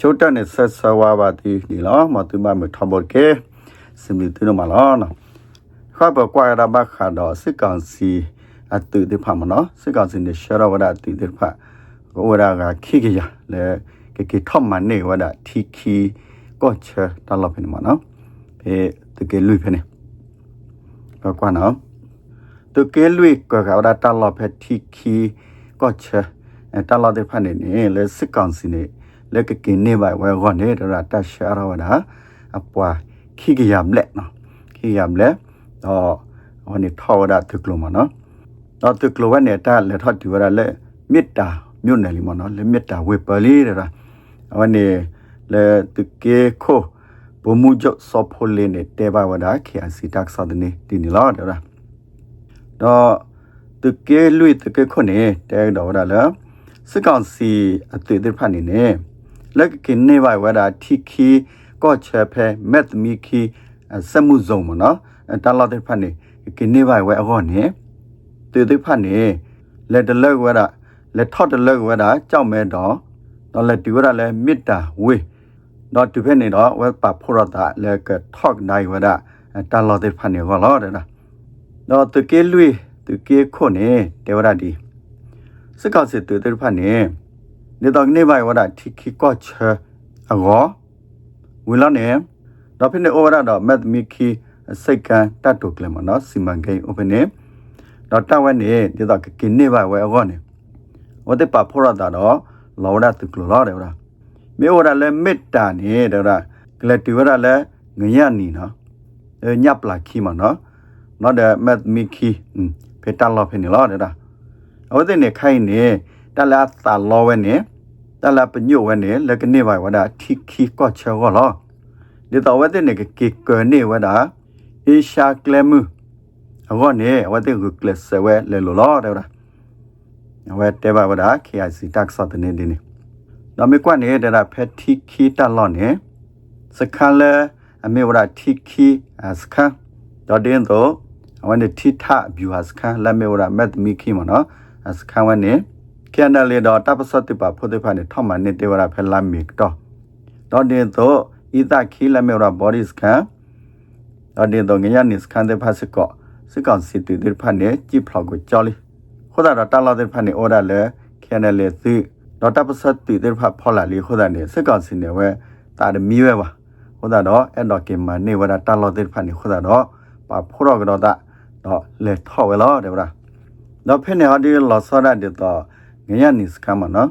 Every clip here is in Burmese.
ချိုတနဲ့ဆက်ဆဝါပါတီဒီလောမတူမမထဘောကေစမီတူနမလောနော်ခါပကွာရဘခါတော့စစ်ကောင်စီအတူဒီဖာမနော်စစ်ကောင်စီနဲ့ရှရဝဒတူဒီဖာဝရကခိကရလေကေကေထော့မနေဝဒတီခီကောချာတလဖင်မနော်ဖေတကေလူဖနေတော့ကွာနော်တကေလူကကဝဒတ လဖတီခီကောချာတလတဲ့ဖာနေနေလေစစ်ကောင်စီနဲ့လက်ကကင်းနေပါဝဲခေါနေတရတရှာရဝဒအပွားခိကရမလက်နော်ခိရမလက်တော့ဟိုနေထောဝဒတုကလုံးမနော်တော့တုကလုံးဝနေတာလက်ထတ်ဒီဝရလက်မေတ္တာမြို့နယ်လီမနော်လက်မေတ္တာဝေပလီတရဟိုနေလေတကေခိုဘမှုကျော်စောဖိုလင်းနေတေဘဝဒခေအစီတက်ဆဒနေဒီနီလာတရတော့တကေလွိတကေခွနေတဲတော်ဝဒလားစကောင်စီအတေတဲ့ဖတ်နေနေ လက်ကင်းနေပါဝဒတီခီကော့ချေဖဲမက်မီခီစမှုဇုံမနော်တလာတဲ့ဖတ်နေကင်းနေပါဝဲအောနေတေတဲ့ဖတ်နေလက်တလက်ဝဒလက်ထော့တလက်ဝဒကြောက်မဲတော့တော့လက်ဒီဝဒလဲမေတ္တာဝေးတော့ဒီဖက်နေတော့ဝဲပါဖို့ရတာလက်ကထော့နိုင်ဝဒတလာတဲ့ဖတ်နေကောလို့တဲ့တော့တကယ်လွေတကယ်ခွနေတေဝရဒီစကောက်စစ်တေတဲ့ဖတ်နေ နေတော့နေပါဝဒတီခီကောချာအဂောဝီလာနေတော့ဖိနေအိုဝရတော့မက်မီခီစိတ်ကန်တတ်တုကလမနော်စီမံကိန်းအိုပနေတော့တဝဲနေဒီတော့ကင်းနေပါဝဲအဂောနေဝတ်တပါဖောရတာတော့လောရတုကလောတယ်ဝရမေဝရလဲမေတ္တာနေတယ်ဝရကလတီဝရလဲငရနီနော်ညပ်လာခီမနော်နော်တဲ့မက်မီခီဖေတလောဖေနေလောတယ်ဒါအဝတ်နေခိုင်းနေ တလာသာလောဝဲနေတလာပညိုဝဲနေလကနေပါဝဒထိခီကောချောလောဒီတော့ဝတ်နေကကေကနေဝဒအေရှာကလမှုအကောနေဝတ်ကကလဆဝဲလေလောလောတဲ့ဝဲတဲပါဝဒခေအစီတက်ဆတ်နေဒီနေတော့မေကွနေတဲ့ဖက်ထိခီတလောနေစခါလဲအမေဝဒထိခီအစခါတော့တင်းတော့ဝန်တိထဗျူဟာစခါလဲမေဝဒမက်မီခီမနော်အစခါဝန်နေ ကန်ဒလေတော့တပစတိပါဖို့တဲ့ဖာနေထောက်မနေတေဝရဖဲလာမီတော့တော့ဒီတော့ဤတခီလမေရဘော်ဒီစကန်တော့ဒီတော့ငရနိစကန်တဲ့ဖာစကောစကန်စီတီတဲ့ဖာနေကြည့်ဖလောက်ကိုကြောလီခိုးတာတော့တလာတဲ့ဖာနေအော်ဒါလေကန်ဒလေစီတော့တပစတိတဲ့ဖာဖော်လာလီခိုးတာနေစကန်စီနေဝဲတာမီဝဲပါခိုးတာတော့အဲ့တော့ကင်မနေဝဲတာတလာတဲ့ဖာနေခိုးတာတော့ပါဖိုးတော့ကတော့တော့လေထောက်ဝဲလို့တဲ့ဗျာတော့ဖင်းနေဟာဒီလောဆောရတဲ့တော့ ငရနိစကမနော်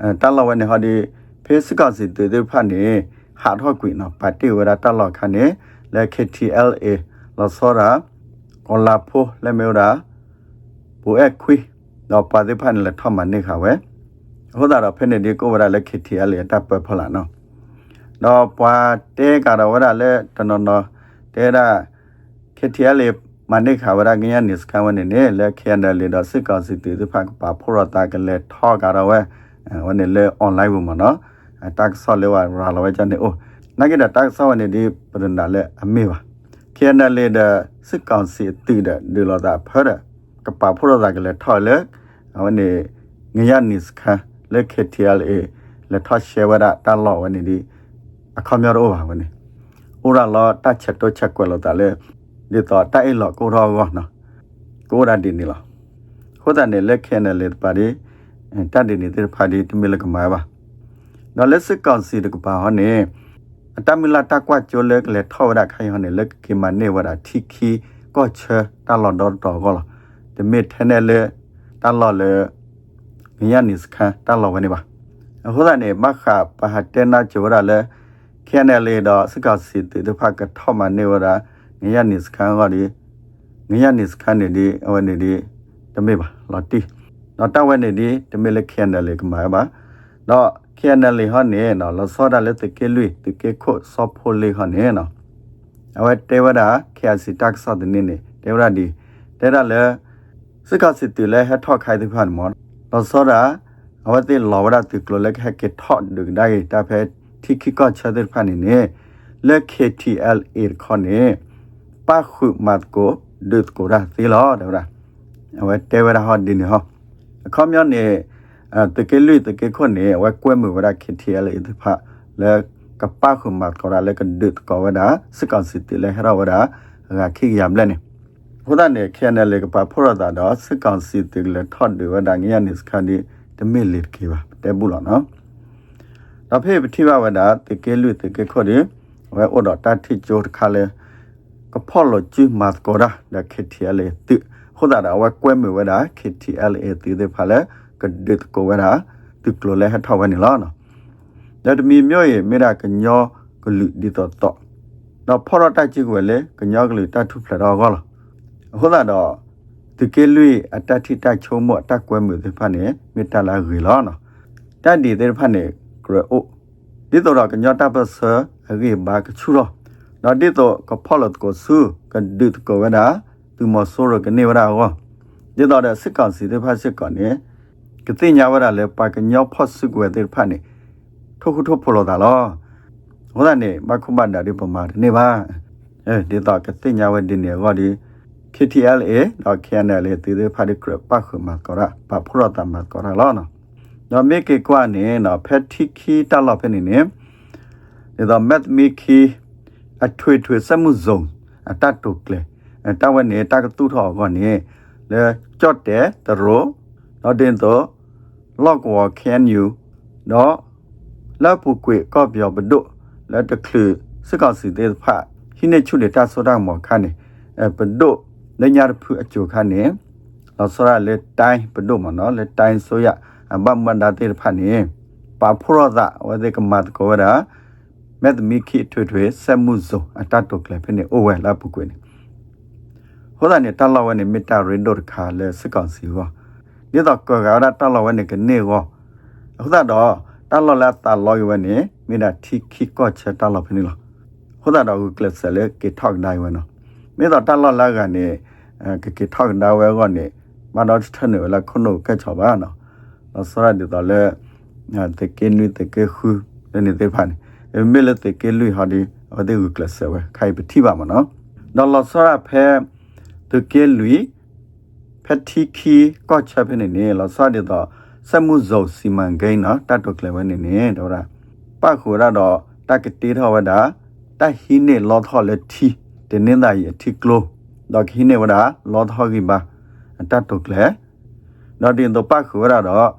အဲတလဝနေဟာဒီဖေစကစီတေတေဖတ်နေဟာထော့ကွေနော်ပါတေဝရတလခနဲ့လက် KTLA လောစောရာကောလာဖိုလက်မေရာဘူအခွေတော့ပါတေဖတ်နေလက်ထမနေခါဝဲဟိုတာတော့ဖနေဒီကိုဝရလက် KTLA တပ်ပဖလာနော်တော့ပွာတဲကတော့ဝရလက်တနော်နော်တဲရာ KTLA မနိခါဝရငရနိစကဝနေနေလက်ခဲနလေတော့စစ်ကောင်စီတေဖတ်ပါဖောရတာကလေထောကရဝဲဝနေလေအွန်လိုင်းဘူးမနော်တက်ဆောလေဝရာလဝဲချနေအိုနဂိဒတက်ဆောဝနေဒီပဒန်ဒါလေအမေပါခဲနလေဒစစ်ကောင်စီတီဒဒီလောတာဖရကပါဖောရတာကလေထောလေဝနေငရနိစခလက် KTLA လက်ထောရှေဝရတာလောဝနေဒီအခမျောရောပါဝနေဥရလောတချက်တော့ချက်ကွယ်လောတာလေ ဒီတော့တိုက်လောကိုရောကောနော်ကိုရဒီနီလောဟိုတန်နေလက်ခဲနေလေပါဒီတတ်ဒီနေတဲ့ဖာဒီတမီလကမာပါနော်လက်စကောင်စီတကပါဟောနေအတမီလာတကွကျော်လက်လေထောရခိုင်ဟောနေလက်ကိမနေဝရတီခီကောချာတလော်ဒေါ်တော်ကောလားတမစ်ထဲနေလေတလော်လေမြညာနိစခန်တလော်ဝနေပါဟိုတန်နေမခပဟတဲနာကျော်ရလေခဲနေလေတော့စကောင်စီတဖကထောမနေဝရ ငရနိစခန်းကဒီငရနိစခန်းနေဒီအဝနေဒီတမေပါလော်တီတော့တဝဲနေဒီတမေလက်ခဲနယ်လေကမှာပါတော့ခဲနယ်လေဟောနေနော်လောစောဒါလက်တကဲလွေတကဲခုစောဖိုလေဟောနေနော်အဝဲတေဝဒါခဲစီတက်ဆောဒနေနေတေဝဒါဒီတေရလေစကစစ်တီလေဟထောက်ခိုင်တဲ့ဖန်မောလောစောဒါအဝဲတေလောဝဒါတကလလက်ဟကေထော့ဒုဒိုင်တာဖဲထိခိကချတဲ့ဖန်နေလက် KTL8 ခေါနေ ပါခုမတ်ကိုဒုတ်ကိုရာသီလောတဲ့ရာအဝဲတဲဝရဟောဒီနေဟောအခမျောနေအဲတကယ်လို့တကယ်ခွနေဝဲကွဲမှုဝရခိတီလေဒီဖာလေကပခုမတ်ကောရလေကဒတ်ကောဝဒါစကန်စီတီလေဟရဝဒါငါခိယမ်လဲနေဟိုဒနေခဲနေလေကပဖောရတာတော့စကန်စီတီလေထော့ဒီဝဒါငရနိစခန်ဒီတမေလစ်ကေပါတဲဘူးလားနော်ဒါဖေပတိဘဝဒါတကယ်လို့တကယ်ခွဒီဝဲအော်တော့တတိကျိုးတခါလေ ကဖောလို့ဂျီမတ်ကောရာဒါခိတီလေတိဟိုဒါတော့ဝဲကွဲမှုဝဒါခိတီလေတိတဲ့ဖာလေကဒစ်ကိုဝဒါတိကလိုလေဟထောက်ဝဲနေလားနော်ဒါတမီမျိုးရေမိရာကညောကလူဒီတော့တော့တော့ဖောရတချိကိုလေကညောကလူတထုဖလတော့ကောလားဟိုဒါတော့တကယ်လို့အတတိတချုံမအတကွဲမှုတဲ့ဖာနေမေတ္တာလာရီလားနော်တတ်ဒီတဲ့ဖာနေကရအိုဒီတော့ကညောတပတ်ဆာအကြီးဘာကချူတော့ တော့ဒီတော့ကဖောလတ်ကိုဆူကဒစ်ကိုဝဒါသူမဆိုရကနေဝဒါကောဒီတော့စစ်ကောင်စီတဲ့ဖာစစ်ကောင်နေကတိညာဝရလဲပါကညောဖော့စုကွယ်တဲ့ဖာနေထုတ်ခုထုတ်ဖော်လို့တာလောဟောတာနေမခုမတ်တာဒီပမာနေပါအဲဒီတော့ကတိညာဝဒီနေကောဒီ KTLA တော့ KNL တီတဲ့ဖာဒီကရပခုမကောရာပဖရတမကောရာလောနော်တော့မေကေကွာနေနော်ဖက်တီခီတလောက်ဖနေနေဒီတော့မက်မီခီ အထွေထွေစမှုဇုံအတတ်တုကလေအတဝနေတကတူထောကောနေလေကြော့တဲ့တရောတော့တင်တော့လော့ကောကန်ယူတော့လက်ပုကွေကော့ပြောဘဒုလက်တကလစကောက်စီတဲ့ဖဟိနေချုလေတဆောဒမောခါနေအဘဒုလေညာဖူအချိုခါနေလောစရလေတိုင်းဘဒုမနော်လေတိုင်းဆိုရအဘမန္ဒတဲ့ဖနေပါဖရောဒဝဒေကမတ်ကိုဝရာ မက်မီခိထွေထွေဆက်မှုဇုံအတတ်တုကလေဖနေအိုဝဲလာပုကွေနေဟောတာနေတလောဝနေမီတာရင်ဒိုခါလေစကောင်စီဝဒီတော့ကောကရတလောဝနေကနေဝဟောတာတော့တလောလာတလောယဝနေမိနာတီခိကောချက်တလောဖနေလားဟောတာတော့ကလစ်ဆလေကေထောက်နိုင်ဝနော်မိတော့တလောလာကနေကေကေထောက်ဒါဝဲကနေမတော်ထနေလာခုနကချောပါနော်တော့စရဒီတော့လေတကင်းနွေတကခူနေတဲ့ဖာနေ မေလတကလူဟာဒီအဒေကလဆဝခိုင်ပတိပါမနော်ဒေါ်လာစရဖဲတကလူဖတိခီကောချဖနေနေလာစတဲ့တော့စမှုဇောစီမန်ဂိန်းနော်တတ်တော့ကလဝနေနေတော့ရာပခုရတော့တကတိထောဝဒါတဟိနေလောထောလက်တီတနင်္သာရီအထိကလိုတော့ခိနေဝဒါလောထောကိပါတတ်တော့ကလေတော့တင်တော့ပခုရတော့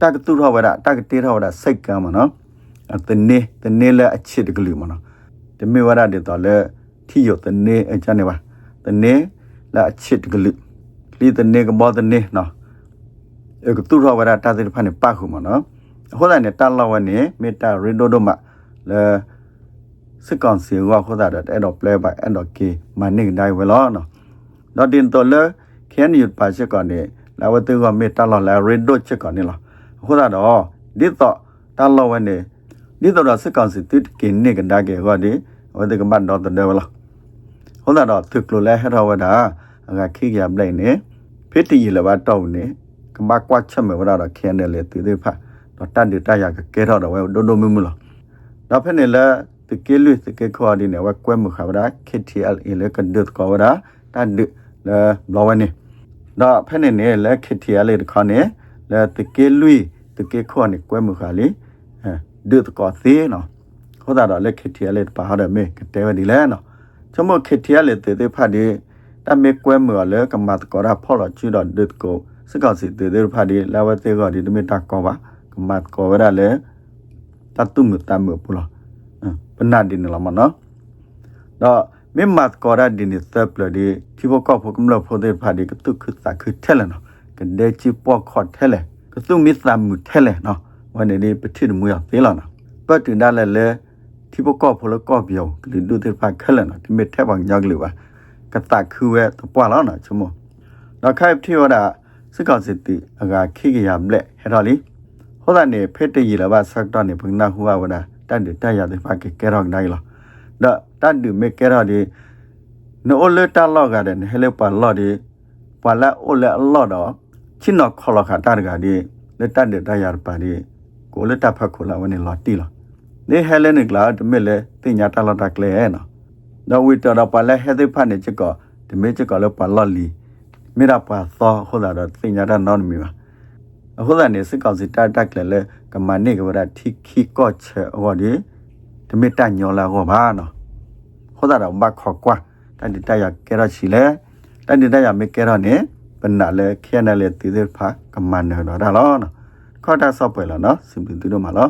တကတူထောဝဒါတကတိထောဝဒါစိတ်ကမ်းမနော် တနေတနေလဲအချစ်တကလူမနော်တမေဝရတေတော်လဲထီယောတနေအချနေပါတနေလဲအချစ်တကလူလီတနေကဘောတနေနော်အကတူရဝရတာတိဖာနေပါခုမနော်ဟိုတိုင်းနဲ့တလဝနဲ့မေတ္တာရင်တို့တို့မှလဲစကောင်စီကဟိုတာတဲ့တော့ play by end of game မနိဒိုင်ဝလောနော်တော့တင်တော်လဲခဲနေပါချက်ကနေလာဝတေကမေတ္တာလာရင်တို့ချက်ကနေလားဟိုတာတော့ဒီတော့တလဝနဲ့ ဒီတော့စစ်ကောင်စီတိကိနေကဒါကေဟောဒီဝတ်ကမတ်တော့တဲ့ဝလားဟောတာတော့သူကလိုလဲဟဲ့တော့ဝတာငါခိကြပလိုက်နေဖိတီရလဘတောင်းနေကမကွာချက်မဲ့ဝရတော့ခင်းတယ်လေသူသေးဖတ်တော့တန်တတရကကဲတော့တော့ဝဲဒိုဒိုမမလားတော့ဖက်နေလဲတကယ်လို့တကယ်ခေါ်ဒီနေဝဲကွဲမှုခါဗရာ KTL လေကဒတ်ကောဝရာတန်ဒလဲလောဝနေတော့ဖက်နေနေလဲ KTL လေခါနေလဲတကယ်လို့တကယ်ခေါ်နေကွဲမှုခါလေအဲ ဒတ်ကောသေးနော်ဟောတာတော့လဲ KTL လေပါဟာတယ်မေကတဲဝဒီလဲနော်ချမ KTL လေတေတေဖတ်ဒီတမေကွဲမှုလဲကမတ်ကောရာဖော်လို့ချူတော့ဒတ်ကောစကောစီတေတေဖာဒီလာဝတေကောဒီတမီတာကောပါကမတ်ကောဝရလေတတုမတမပူလာပနာဒီနလမနော်တော့မေမတ်ကောရဒီနိသပလဒီဒီဘကောဖကမလဖိုဒေဖာဒီကတုခသခထဲလနော်ကဒေချီပေါခေါ်ထဲလေကတုမီသမူထဲလေနော် ဝန်နေပတိမူရသေးလာနော်ပတ်တင်ဒါလည်းလေဒီဘကောဖလကောပြောကလီဒုတေဖာခလနော်ဒီမေထဲပန်ညောက်လေပါကတခုဝဲတပွားလာနော်ချမောတော့ခိုင်ဖြေရတာစကောက်စစ်တီအကခိကရမလက်ဟဲတော်လီဟောတာနေဖက်တရီလဘဆက်တော့နေဘုံနာဟူဝဒတန်တတရတဲ့ဖာကကဲရောနိုင်လားဒါတန်ဒူမေကဲရောဒီနိုလတလောကတဲ့ဟဲလေပါလော်ဒီပါလာအိုလေအလော်တော့ချင်းတော့ခေါ်လခတာတကဒီလက်တန်တတရပါဒီ ကိုလက်တဖက်ခိုလာဝနေလော်တီလားနေဟဲလေနေကလာတမေလေတင်ညာတလော်တကလေနော်တော့ဝီတော်ပါလဲဟဲတဲ့ဖတ်နေချက်ကောဒီမေချက်ကောလည်းပါလော်လီမေရာပါသောဟောတာတော့သိညာတာနော်မီပါအခုကနေစစ်ကောင်စီတက်တက်လဲလဲကမနိကဝရထိခိကော့ချေဟောဒီတမေတညောလာဟောဘာနော်ဟောတာတော့ဘခေါ်ကွာတန်တတရကဲရချီလဲတန်တတရမေကဲရနေပနလဲခဲနလဲတီသေးဖာကမန်နော်ဒါလောနော် ခေါ်တာဆော့ပွဲလောနော်စင်ပီတူတော့မလော